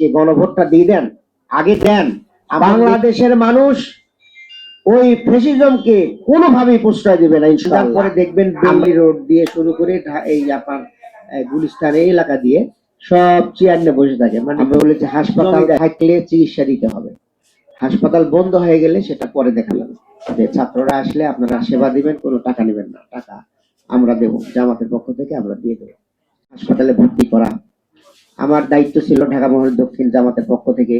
আজকে গণভোটটা দিয়ে দেন আগে দেন। বাংলাদেশের মানুষ ওই ফেসিজমকে কোনোভাবেই প্রশ্রয় দেবে না ইনশাল্লাহ পরে দেখবেন বেলি রোড দিয়ে শুরু করে এই আপনার গুলিস্তান এই এলাকা দিয়ে সব চেয়ার নিয়ে বসে থাকে। মানে বলেছি হাসপাতাল থাকলে চিকিৎসা দিতে হবে। হাসপাতাল বন্ধ হয়ে গেলে সেটা পরে দেখা যাবে যে ছাত্ররা আসলে আপনারা সেবা দিবেন কোনো টাকা নেবেন না। টাকা আমরা দেব জামাতের পক্ষ থেকে আমরা দিয়ে দেবো। হাসপাতালে ভর্তি করা আমার দায়িত্ব ছিল ঢাকা মহানগর দক্ষিণ জামাতের পক্ষ থেকে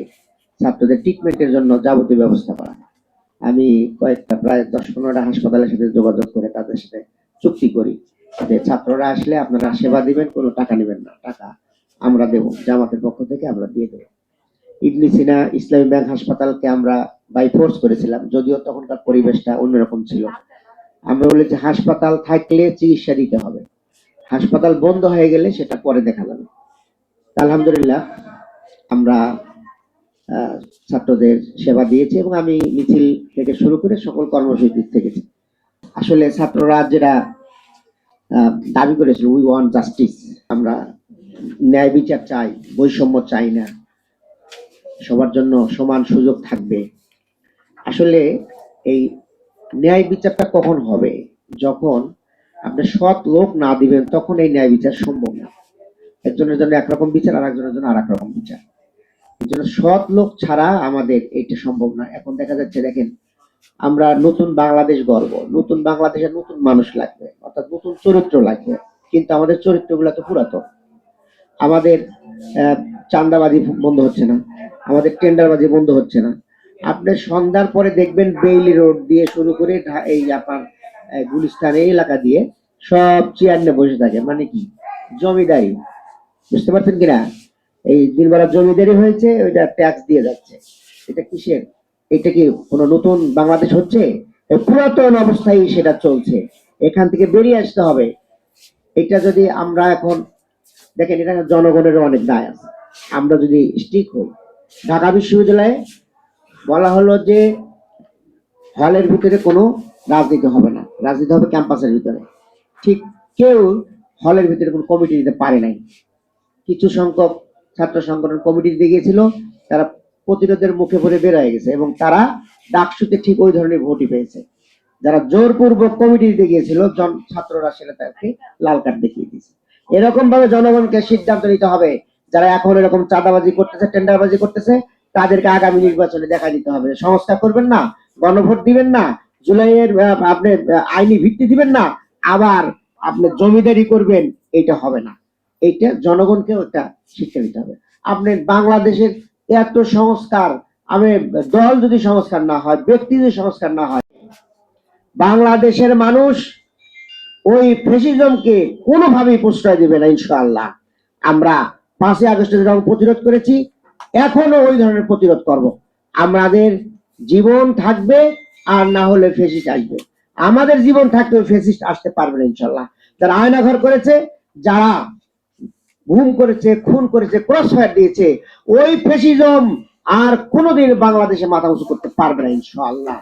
ছাত্রদের ট্রিটমেন্টের জন্য যাবতীয় ব্যবস্থা করা। আমি কয়েকটা প্রায় দশ পনেরোটা হাসপাতালের সাথে যোগাযোগ করে তাদের সাথে চুক্তি করি যে ছাত্ররা আসলে আপনারা সেবা দিবেন, কোনো টাকা নেবেন না। টাকা আমরা দেব, জামাতের পক্ষ থেকে আমরা দিয়ে দেবো। ইবনি সিনা ইসলামী ব্যাংক হাসপাতালকে আমরা বাই ফোর্স করেছিলাম, যদিও তখনকার পরিবেশটা অন্যরকম ছিল। আমরা বলেছি হাসপাতাল থাকলে চিকিৎসা দিতে হবে। হাসপাতাল বন্ধ হয়ে গেলে সেটা পরে দেখা যাবে। আলহামদুলিল্লাহ, আমরা ছাত্রদের সেবা দিয়েছি এবং আমি মিছিল থেকে শুরু করে সকল কর্মসূচি থেকেছি আসলে ছাত্ররা যেটা দাবি করেছিল উই ওয়ান্ট জাস্টিস আমরা ন্যায় বিচার চাই, বৈষম্য চাই না। সবার জন্য সমান সুযোগ থাকবে। আসলে এই ন্যায় বিচারটা কখন হবে? যখন আপনি সৎ লোক না দিবেন, তখন এই ন্যায় বিচার সম্ভব না। একজনের জন্য একরকম বিচার আর একজনের জন্য আর রকম বিচার। এই জন্য সৎ লোক ছাড়া আমাদের এটা সম্ভব না। এখন দেখা যাচ্ছে দেখেন আমরা নতুন বাংলাদেশ গর্ব নতুন বাংলাদেশে নতুন মানুষ লাগবে অর্থাৎ নতুন চরিত্র লাগবে। কিন্তু আমাদের চরিত্রগুলো তো পুরাতন। আমাদের আহ, চাঁদাবাজি বন্ধ হচ্ছে না আমাদের টেন্ডারবাজি বন্ধ হচ্ছে না। আপনি সন্ধ্যার পরে দেখবেন বেইলি রোড দিয়ে শুরু করে এই আপনার গুলিস্তান এই এলাকা দিয়ে সব চেয়ার নিয়ে বসে থাকে। মানে কি? জমিদারি। বুঝতে পারছেন কিনা? এই দিনবেলা জমিদারি হয়েছে, ওইটা ট্যাক্স দিয়ে যাচ্ছে। এটা কিসের? এটা কি কোনো নতুন বাংলাদেশ হচ্ছে? পুরাতন অবস্থায় সেটা চলছে। এখান থেকে বেরিয়ে আসতে হবে। এটা যদি আমরা এখন, দেখেন, এটা জনগণের অনেক দায় আছে। আমরা যদি স্টিক হই, ঢাকা বিশ্ববিদ্যালয়ে বলা হলো যে হলের ভিতরে কোনো রাজনীতি হবে না। রাজনীতি হবে ক্যাম্পাসের ভিতরে। ঠিক কেউ হলের ভিতরে কোনো কমিটি দিতে পারে নাই। কিছু সংখ্যক ছাত্র সংগঠন কমিটি দিয়ে গিয়েছিল তারা প্রতিরোধের মুখে পড়ে বের হয়ে গেছে এবং তারা ডাকসুতে ঠিক ওই ধরনের ভোটই পেয়েছে। যারা জোরপূর্বক কমিটি দিতে গিয়েছিল জন ছাত্ররা সেটা তাকে লাল কার্ড দেখিয়ে দিয়েছে। এরকম ভাবে জনগণকে সিদ্ধান্ত নিতে হবে, যারা এখন এরকম চাঁদাবাজি করতেছে, টেন্ডারবাজি করতেছে, তাদেরকে আগামী নির্বাচনে দেখা দিতে হবে। সংস্কার করবেন না, গণভোট দিবেন না, জুলাইয়ের আপনি আইনি ভিত্তি দিবেন না, আবার আপনি জমিদারি করবেন, এটা হবে না। এইটা জনগণকে একটা শিক্ষা দিতে হবে। আপনি বাংলাদেশের এত সংস্কার, আমি দল যদি সংস্কার না হয়, ব্যক্তি যদি সংস্কার না হয়, বাংলাদেশের মানুষ ওই ফেসিজমকে কোনোভাবেই প্রশ্রয় দেবে না, ইনশাআল্লাহ। আমরা পাঁচই আগস্টে যেরকম প্রতিরোধ করেছি এখনও ওই ধরনের প্রতিরোধ করব। আমাদের জীবন থাকবে আর না হলে ফেসিস্ট আসবে। আমাদের জীবন থাকতে ফেসিস্ট আসতে পারবে না ইনশাল্লাহ যারা আয়নাঘর করেছে, যারা ঘুম করেছে, খুন করেছে ক্রস ফায়ার দিয়েছে, ওই ফেসিজম আর কোনোদিন বাংলাদেশে মাথা উঁচু করতে পারবে না, ইনশাআল্লাহ।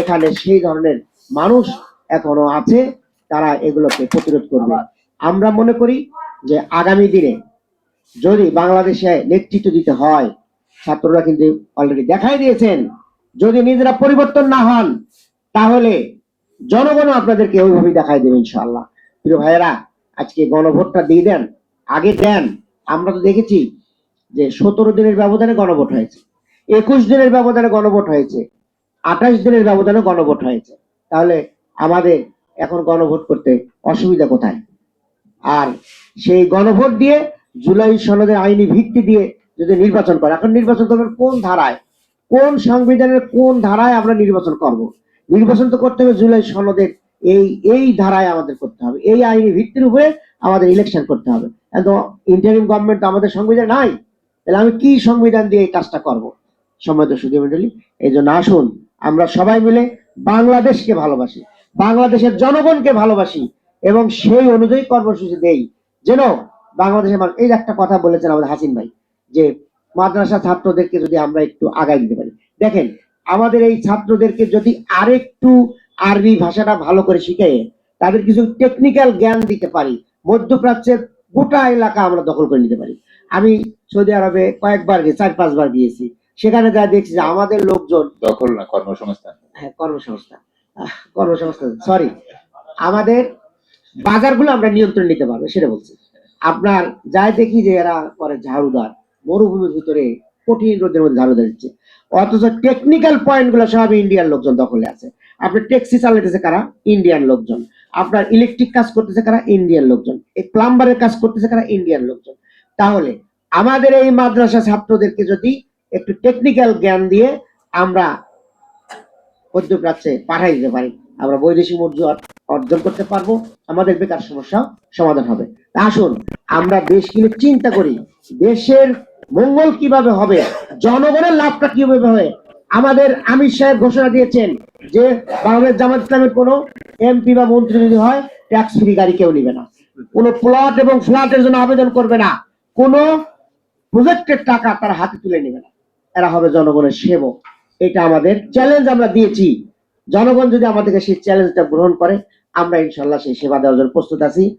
এখানে সেই ধরনের মানুষ এখনও আছে, তারা এগুলোকে প্রতিরোধ করবে। আমরা মনে করি যে আগামী দিনে যদি বাংলাদেশে নেতৃত্ব দিতে হয়, ছাত্ররা কিন্তু অলরেডি দেখাই দিয়েছেন, যদি নিজেরা পরিবর্তন না হন, তাহলে জনগণও আপনাদেরকে ওইভাবেই দেখাই দেবে, ইনশাআল্লাহ। প্রিয় ভাইয়েরা, আজকে গণভোটটা দিয়ে দেন। আগে দেন, আমরা তো দেখেছি যে সতেরো দিনের ব্যবধানে গণভোট হয়েছে, একুশ দিনের ব্যবধানে গণভোট হয়েছে, আঠাশ দিনের ব্যবধানে গণভোট হয়েছে। তাহলে আমাদের এখন গণভোট করতে অসুবিধা কোথায়? আর সেই গণভোট দিয়ে জুলাই সনদের আইনি ভিত্তি দিয়ে যদি নির্বাচন করে, এখন নির্বাচন করবেন কোন ধারায়? কোন সংবিধানের কোন ধারায় আমরা নির্বাচন করব? নির্বাচন তো করতে হবে জুলাই সনদের, এই এই ধারায় আমাদের করতে হবে, এই আইনি ভিত্তির উপরে আমাদের ইলেকশন করতে হবে। তো ইন্টারিম গভর্নমেন্ট আমাদের সংবিধান নাই। তাহলে আমি কি সংবিধান দিয়ে এই কাজটা করব? সম্মানিত সুদী মন্ডলী এই জন্য আসুন, আমরা সবাই মিলে বাংলাদেশকে ভালোবাসি, বাংলাদেশের জনগণকে ভালোবাসি এবং সেই অনুযায়ী কর্মসূচি দেই। যেন বাংলাদেশের মানুষ, এই একটা কথা বলেছেন আমাদের হাসিন ভাই, যে মাদ্রাসা ছাত্রদেরকে যদি আমরা একটু আগায় দিতে পারি। দেখেন, আমাদের এই ছাত্রদেরকে যদি আরেকটু আরবি ভাষাটা ভালো করে শিখে তাদের কিছু টেকনিক্যাল জ্ঞান দিতে পারি মধ্যপ্রাচ্যের গোটা এলাকা আমরা দখল করে নিতে পারি। আমি সৌদি আরবে কয়েকবার গিয়ে চার পাঁচবার গিয়েছি। সেখানে যা দেখছি যে আমাদের লোকজন দখল না কর্মসংস্থান? হ্যাঁ কর্মসংস্থান। কর্মসংস্থান সরি আমাদের বাজারগুলো আমরা নিয়ন্ত্রণ নিতে পারব সেটা বলছি। আপনার যাই দেখি যে এরা করে ঝাড়ুদার মরুভূমির ভিতরে কঠিন রোদের মধ্যে ঝাড়ুদার দিচ্ছে। অথচ টেকনিক্যাল পয়েন্টগুলো সব ইন্ডিয়ান লোকজন দখলে আছে। আপনার ট্যাক্সি চালাইতেছে কারা? ইন্ডিয়ান লোকজন। আপনার ইলেকট্রিক কাজ করতেছে কারা? ইন্ডিয়ান লোকজন। এই প্লাম্বারের কাজ করতেছে কারা? ইন্ডিয়ান লোকজন। তাহলে আমাদের এই মাদ্রাসা ছাত্রদেরকে যদি একটু টেকনিক্যাল জ্ঞান দিয়ে আমরা মধ্যপ্রাচ্যে পাঠাই দিতে পারি, আমরা বৈদেশিক মুদ্রা অর্জন করতে পারব, আমাদের বেকার সমস্যা সমাধান হবে। আসুন, আমরা দেশকে চিন্তা করি, দেশের মঙ্গল কীভাবে হবে, জনগণের লাভটা কীভাবে হবে আমাদের আমির সাহেব ঘোষণা দিয়েছেন যে বাংলাদেশ জামাত ইসলামের কোনো এমপি বা মন্ত্রী যদি হয় ট্যাক্স ফ্রি গাড়ি কেউ নিবে না। কোনো প্লট এবং ফ্ল্যাটের জন্য আবেদন করবে না। কোনো প্রজেক্টের টাকা তার হাতে তুলে নেবে না। এরা হবে জনগণের সেবক। এটা আমাদের চ্যালেঞ্জ আমরা দিয়েছি। জনগণ যদি আমাদেরকে সেই চ্যালেঞ্জটা গ্রহণ করে, আমরা ইনশাল্লাহ সেই সেবা দেওয়ার জন্য প্রস্তুত আছি।